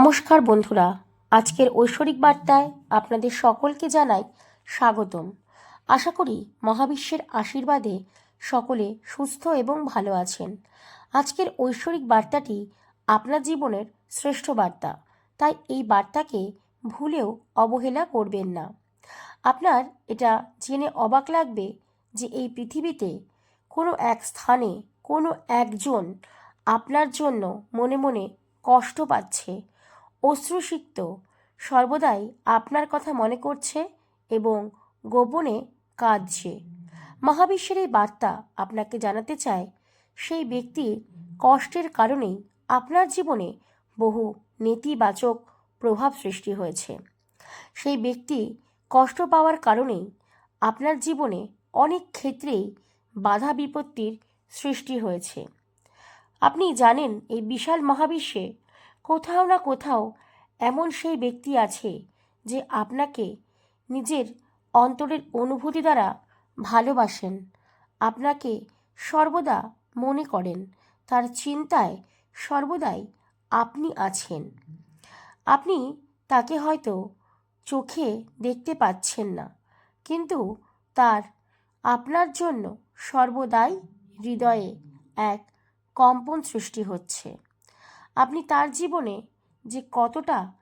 নমস্কার বন্ধুরা, আজকের ঐশ্বরিক বার্তায় আপনাদের সকলকে জানাই স্বাগতম। আশা করি মহাবিশ্বের আশীর্বাদে সকলে সুস্থ এবং ভালো আছেন। আজকের ঐশ্বরিক বার্তাটি আপনার জীবনের শ্রেষ্ঠ বার্তা, তাই এই বার্তাকে ভুলেও অবহেলা করবেন না। আপনার এটা জেনে অবাক লাগবে যে এই পৃথিবীতে কোনো এক স্থানে কোনো একজন আপনার জন্য মনে মনে কষ্ট পাচ্ছে অশ্রুসিক্ত। সর্বদাই আপনার কথা মনে করছে এবং গোপনে কাঁদছে। মহাবিশ্বের এই বার্তা আপনাকে জানাতে চায়, সেই ব্যক্তির কষ্টের কারণেই আপনার জীবনে বহু নেতিবাচক প্রভাব সৃষ্টি হয়েছে। সেই ব্যক্তি কষ্ট পাওয়ার কারণেই আপনার জীবনে অনেক ক্ষেত্রেই বাধা বিপত্তির সৃষ্টি হয়েছে। আপনি জানেন, এই বিশাল মহাবিশ্বে কোথাও না কোথাও এমন সেই ব্যক্তি আছে যে আপনাকে নিজের অন্তরের অনুভূতি দ্বারা ভালোবাসেন। আপনাকে সর্বদা মনে করেন, তার চিন্তায় সর্বদাই আপনি আছেন। আপনি তাকে হয়তো চোখে দেখতে পাচ্ছেন না, কিন্তু তার আপনার জন্য সর্বদাই হৃদয়ে এক কম্পন সৃষ্টি হচ্ছে। আপনি তার জীবনে যে কতটা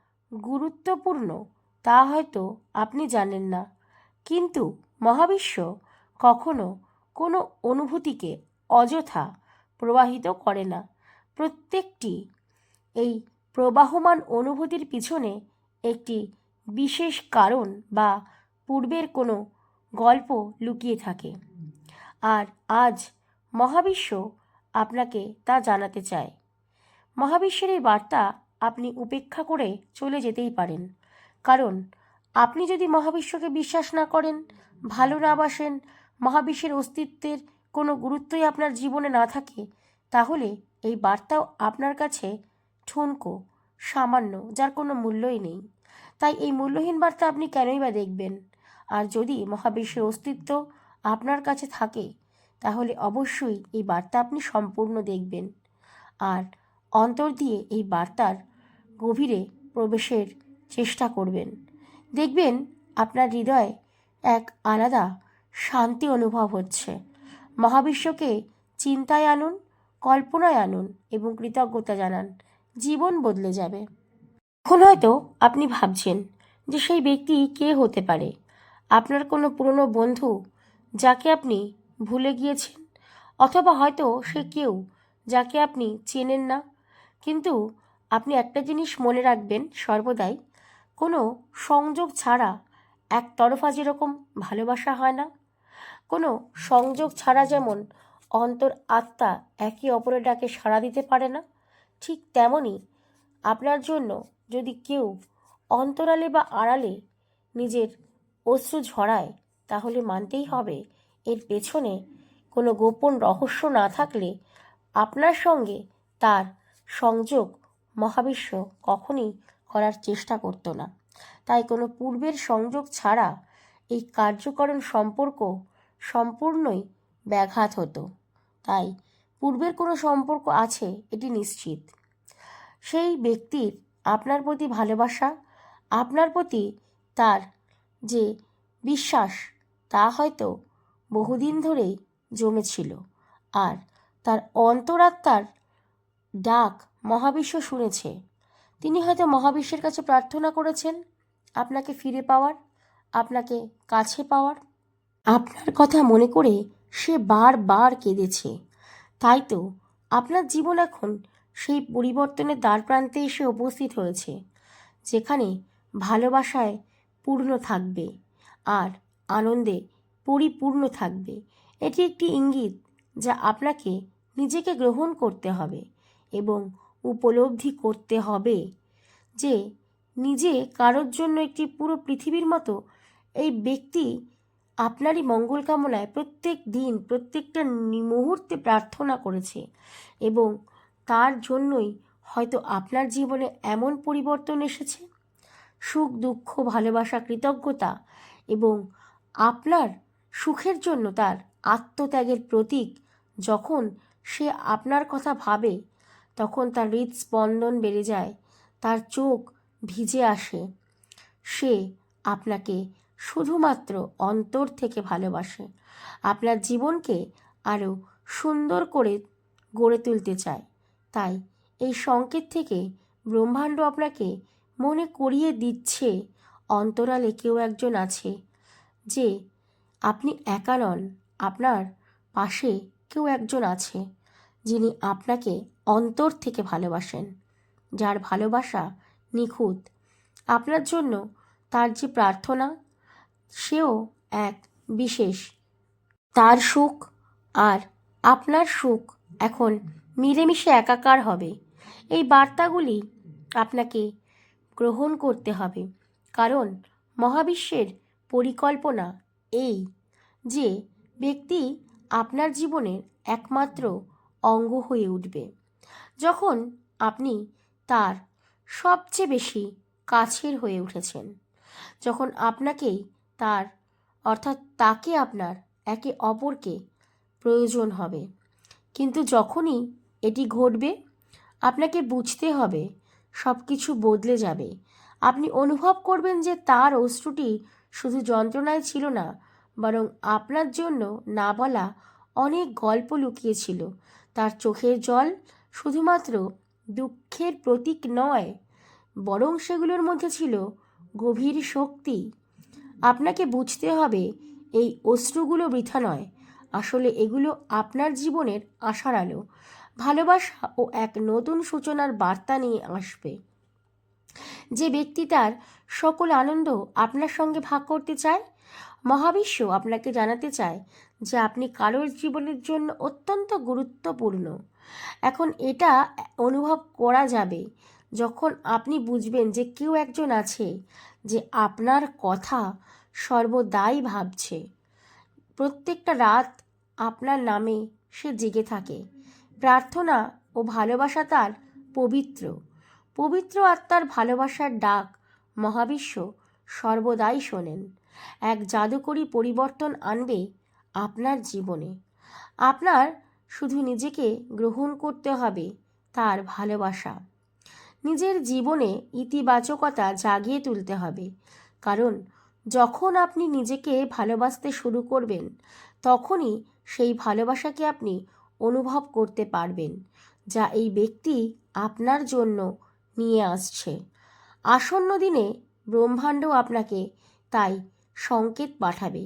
গুরুত্বপূর্ণ তা হয়তো আপনি জানেন না। কিন্তু মহাবিশ্ব কখনো কোনো অনুভূতিকে অযথা প্রবাহিত করে না। প্রত্যেকটি এই প্রবাহমান অনুভূতির পিছনে একটি বিশেষ কারণ বা পূর্বের কোনো গল্প লুকিয়ে থাকে। আর আজ মহাবিশ্ব আপনাকে তা জানাতে চায়। মহাবিশ্বের এই বার্তা আপনি উপেক্ষা করে চলে যেতেই পারেন। কারণ, আপনি যদি মহাবিশ্বকে বিশ্বাস না করেন, ভালো না বাসেন, মহাবিশ্বের অস্তিত্বের কোনো গুরুত্বই আপনার জীবনে না থাকে, তাহলে এই বার্তাও আপনার কাছে ঠুনকো, সামান্য, যার কোনো মূল্যই নেই। তাই এই মূল্যহীন বার্তা আপনি কেনই বা দেখবেন? আর যদি মহাবিশ্বের অস্তিত্ব আপনার কাছে থাকে, তাহলে অবশ্যই এই বার্তা আপনি সম্পূর্ণ দেখবেন। আর অন্তর দিয়ে এই বার্তার গভীরে প্রবেশের চেষ্টা করবেন। দেখবেন আপনার হৃদয়ে এক আলাদা শান্তি অনুভব হচ্ছে। মহাবিশ্বকে চিন্তায় আনুন, কল্পনায় আনুন এবং কৃতজ্ঞতা জানান। জীবন বদলে যাবে। এখন হয়তো আপনি ভাবছেন যে সেই ব্যক্তি কে হতে পারে? আপনার কোনো পুরনো বন্ধু যাকে আপনি ভুলে গিয়েছেন? অথবা হয়তো সে কেউ যাকে আপনি চেনেন না? কিন্তু আপনি একটা জিনিস মনে রাখবেন সর্বদাই, কোনো সংযোগ ছাড়া একতরফা যেরকম ভালোবাসা হয় না, কোনো সংযোগ ছাড়া যেমন অন্তর আত্মা একে অপরের ডাকে সাড়া দিতে পারে না, ঠিক তেমনই আপনার জন্য যদি কেউ অন্তরালে বা আড়ালে নিজের অশ্রু ঝরায়, তাহলে মানতেই হবে এর পেছনে কোনো গোপন রহস্য না থাকলে আপনার সঙ্গে তার সংযোগ মহাবিশ্ব কখনই করার চেষ্টা করতো না। তাই কোনো পূর্বের সংযোগ ছাড়া এই কার্যকরণ সম্পর্ক সম্পূর্ণই ব্যাঘাত হতো। তাই পূর্বের কোনো সম্পর্ক আছে, এটি নিশ্চিত। সেই ব্যক্তির আপনার প্রতি ভালোবাসা, আপনার প্রতি তার যে বিশ্বাস, তা হয়তো বহুদিন ধরেই জমেছিল। আর তার অন্তরাত্মার ডাক মহাবিশ্ব শুনেছে। তিনি হয়তো মহাবিশ্বের কাছে প্রার্থনা করেছেন আপনাকে ফিরে পাওয়ার, আপনাকে কাছে পাওয়ার। আপনার কথা মনে করে সে বারবার কেঁদেছে। তাই তো আপনার জীবন এখন সেই পরিবর্তনের দ্বার প্রান্তে এসে উপস্থিত হয়েছে, যেখানে ভালোবাসায় পূর্ণ থাকবে আর আনন্দে পরিপূর্ণ থাকবে। এটি একটি ইঙ্গিত যা আপনাকে নিজেকে গ্রহণ করতে হবে। এবং উপলব্ধি করতে হবে যে নিজে কারোর জন্য একটি পুরো পৃথিবীর মতো এই ব্যক্তি আপনারই মঙ্গল কামনায় প্রত্যেক দিন, প্রত্যেকটা মুহূর্তে প্রার্থনা করেছে এবং তার জন্যই হয়তো আপনার জীবনে এমন পরিবর্তন এসেছে। সুখ, দুঃখ, ভালোবাসা, কৃতজ্ঞতা এবং আপনার সুখের জন্য তার আত্মত্যাগের প্রতীক যখন সে আপনার কথা ভাবে তখন তার হৃদস্পন্দন বেড়ে যায়, তার চোখ ভিজে আসে। সে আপনাকে শুধুমাত্র অন্তর থেকে ভালোবাসে। আপনার জীবনকে আরও সুন্দর করে গড়ে তুলতে চায়। তাই এই সংকেত থেকে ব্রহ্মাণ্ড আপনাকে মনে করিয়ে দিচ্ছে, অন্তরালে কেউ একজন আছে যে আপনি একা নন, আপনার পাশে কেউ একজন আছে যিনি আপনাকে অন্তর থেকে ভালোবাসেন, যার ভালোবাসা নিখুঁত। আপনার জন্য তার যে প্রার্থনা, সেও এক বিশেষ। তার সুখ আর আপনার সুখ এখন মিলেমিশে একাকার হবে। এই বার্তাগুলি আপনাকে গ্রহণ করতে হবে, কারণ মহাবিশ্বের পরিকল্পনা এই যে ব্যক্তি আপনার জীবনের একমাত্র অঙ্গ হয়ে উঠবে। যখন আপনি তার সবচেয়ে বেশি কাছের হয়ে উঠেছেন, যখন আপনাকেই তার, অর্থাৎ তাকে আপনার একে অপরকে প্রয়োজন হবে, কিন্তু যখনই এটি ঘটবে, আপনাকে বুঝতে হবে সব কিছু বদলে যাবে। আপনি অনুভব করবেন যে তার অশ্রুটি শুধু যন্ত্রণায় ছিল না, বরং আপনার জন্য না বলা অনেক গল্প লুকিয়েছিল। তার চোখের জল শুধুমাত্র দুঃখের প্রতীক নয়, বরং সেগুলোর মধ্যে ছিল গভীর শক্তি। আপনাকে বুঝতে হবে, এই অশ্রুগুলো বৃথা নয়। আসলে এগুলো আপনার জীবনের আশার আলো। ভালোবাসা ও এক নতুন সূচনার বার্তা নিয়ে আসবে। যে ব্যক্তি তার সকল আনন্দ আপনার সঙ্গে ভাগ করতে চায় মহাবিশ্ব আপনাকে জানাতে চায় যে আপনি কারোর জীবনের জন্য অত্যন্ত গুরুত্বপূর্ণ। এখন এটা অনুভব করা যাবে যখন আপনি বুঝবেন যে কেউ একজন আছে যে আপনার কথা সর্বদাই ভাবছে। প্রত্যেকটা রাত আপনার নামে সে জেগে থাকে। প্রার্থনা ও ভালোবাসা তার পবিত্র। পবিত্র আত্মার ভালোবাসার ডাক মহাবিশ্ব সর্বদাই শোনেন। এক জাদুকরী পরিবর্তন আনবে আপনার জীবনে। আপনার শুধু নিজেকে গ্রহণ করতে হবে, তার ভালোবাসা। নিজের জীবনে ইতিবাচকতা জাগিয়ে তুলতে হবে। কারণ, যখন আপনি নিজেকে ভালোবাসতে শুরু করবেন, তখনই সেই ভালোবাসাকে আপনি অনুভব করতে পারবেন, যা এই ব্যক্তি আপনার জন্য নিয়ে আসছে। আসন্ন দিনে ব্রহ্মাণ্ড আপনাকে তাই সংকেত পাঠাবে।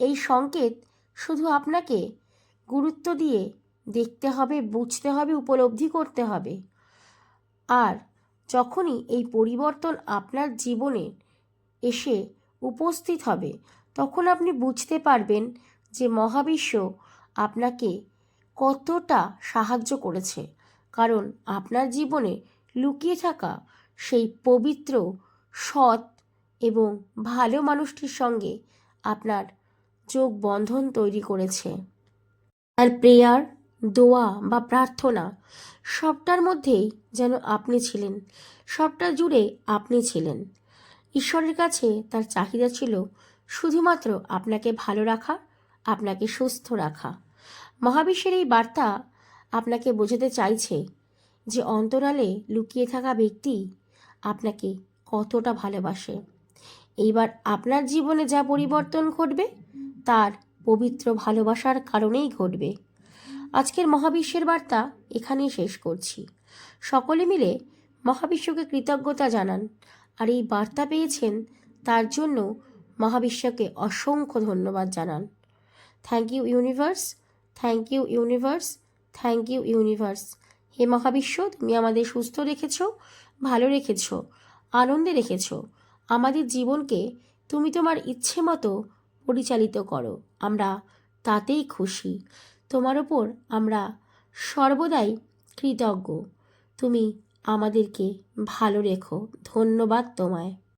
এই সংকেত শুধু আপনাকে গুরুত্ব দিয়ে দেখতে হবে, বুঝতে হবে, উপলব্ধি করতে হবে। আর যখনই এই পরিবর্তন আপনার জীবনে এসে উপস্থিত হবে, তখন আপনি বুঝতে পারবেন যে মহাবিশ্ব আপনাকে কতটা সাহায্য করেছে। কারণ আপনার জীবনে লুকিয়ে থাকা সেই পবিত্র, সৎ এবং ভালো মানুষটির সঙ্গে আপনার যোগ বন্ধন তৈরি করেছে। আর প্রেয়ার, দোয়া বা প্রার্থনা সবটার মধ্যেই যেন আপনি ছিলেন, সবটা জুড়ে আপনি ছিলেন। ঈশ্বরের কাছে তার চাহিদা ছিল শুধুমাত্র আপনাকে ভালো রাখা, আপনাকে সুস্থ রাখা। মহাবিশ্বের এই বার্তা আপনাকে বোঝাতে চাইছে যে অন্তরালে লুকিয়ে থাকা ব্যক্তি আপনাকে কতটা ভালোবাসে। এইবার আপনার জীবনে যা পরিবর্তন ঘটবে, তার পবিত্র ভালোবাসার কারণেই ঘটবে। আজকের মহাবিশ্বের বার্তা এখানেই শেষ করছি। সকলে মিলে মহাবিশ্বকে কৃতজ্ঞতা জানান, আর এই বার্তা পেয়েছেন, তার জন্য মহাবিশ্বকে অসংখ্য ধন্যবাদ জানান। Thank you universe, thank you universe, thank you universe. হে মহাবিশ্ব, তুমি আমাদের সুস্থ রেখেছ, ভালো রেখেছ, আনন্দে রেখেছ। আমাদের জীবনকে তুমি তোমার ইচ্ছে মতো পরিচালিত করো। আমরা তাতেই খুশি। তোমার ওপর আমরা সর্বদাই কৃতজ্ঞ। তুমি আমাদেরকে ভালো রেখো। ধন্যবাদ তোমায়।